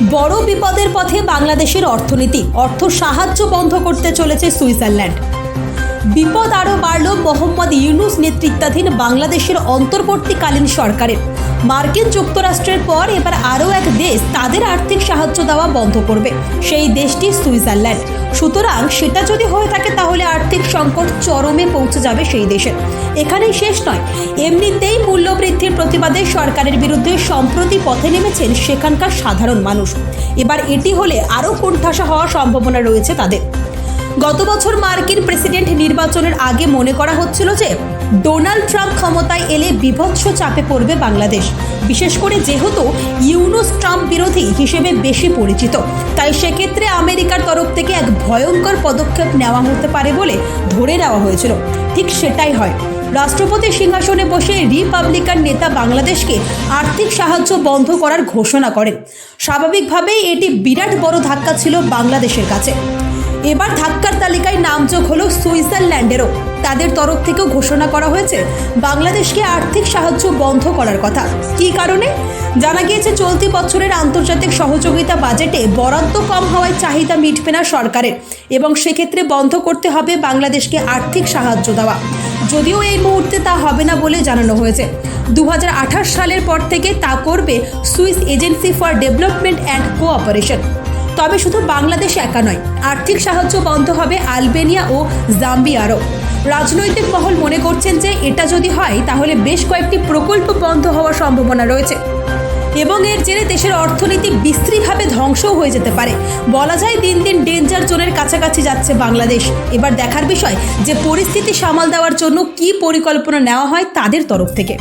বড় বিপদের পথে বাংলাদেশের অর্থনীতি, অর্থ সাহায্য বন্ধ করতে চলেছে সুইজারল্যান্ড। বিপদ আরও বাড়ল মোহাম্মদ ইউনুস নেতৃত্বাধীন বাংলাদেশের অন্তর্বর্তীকালীন সরকারের। মার্কিন যুক্তরাষ্ট্রের পর এবার আরও এক দেশ তাদের আর্থিক সাহায্য দেওয়া বন্ধ করবে, সেই দেশটি সুইজারল্যান্ড। সুতরাং সেটা যদি হয়ে থাকে তাহলে আর্থিক সংকট চরমে পৌঁছে যাবে সেই দেশের। এখানেই শেষ নয় মূল্যবৃদ্ধির প্রতিবাদে সরকারের বিরুদ্ধে সম্প্রতি পথে নেমেছেন সেখানকার সাধারণ মানুষ। এবার এটি হলে আরও কোণঠাসা হওয়ার সম্ভাবনা রয়েছে তাদের। গত বছর মার্কিন প্রেসিডেন্ট নির্বাচনের আগে মনে করা হচ্ছিল যে, ডোনাল্ড ট্রাম্প ক্ষমতায় এলে বিভৎস চাপে পড়বে বাংলাদেশ। বিশেষ করে যেহেতু ইউনুস ট্রাম্প বিরোধী হিসেবে বেশি পরিচিত। তাই সেক্ষেত্রে আমেরিকার তরফ থেকে এক ভয়ঙ্কর পদক্ষেপ নেওয়া হতে পারে বলে ধরে নেওয়া হয়েছিল। ঠিক সেটাই হয়। রাষ্ট্রপতি সিংহাসনে বসে রিপাবলিকান নেতা বাংলাদেশকে আর্থিক সাহায্য বন্ধ করার ঘোষণা করেন। স্বাভাবিকভাবেই এটি বিরাট বড় ধাক্কা ছিল বাংলাদেশের কাছে। এবার ধাক্কার তালিকায় নামযোগ হলো সুইজারল্যান্ডেরও। তাদের তরফ থেকেও ঘোষণা করা হয়েছে, বাংলাদেশকে আর্থিক সাহায্য বন্ধ করার কথা। কী কারণে? জানা গিয়েছে, চলতি বছরের আন্তর্জাতিক সহযোগিতা বাজেটে বরাদ্দ কম হওয়ায় চাহিদা মিটবে না সরকারের এবং সেক্ষেত্রে বন্ধ করতে হবে বাংলাদেশকে আর্থিক সাহায্য দেওয়া। যদিও এই মুহূর্তে তা হবে না বলে জানানো হয়েছে। দু হাজার আঠাশ সালের পর থেকে তা করবে Swiss agency for development and cooperation. তবে শুধু বাংলাদেশ একা নয়, আর্থিক সাহায্য বন্ধ হবে আলবেনিয়া ও জাম্বিয়ারও। রাজনৈতিক মহল মনে করছেন যে এটা যদি হয়, তাহলে বেশ কয়েকটি প্রকল্প বন্ধ হওয়ার সম্ভাবনা রয়েছে। এবং এর জেরে দেশের অর্থনীতি বিস্তৃতভাবে ধ্বংসও হয়ে যেতে পারে। বলা যায় দিন দিন ডেঞ্জার জোনের কাছাকাছি যাচ্ছে বাংলাদেশ। এবার দেখার বিষয় যে পরিস্থিতি সামাল দেওয়ার জন্য কি পরিকল্পনা নেওয়া হয় তাদের তরফ থেকে।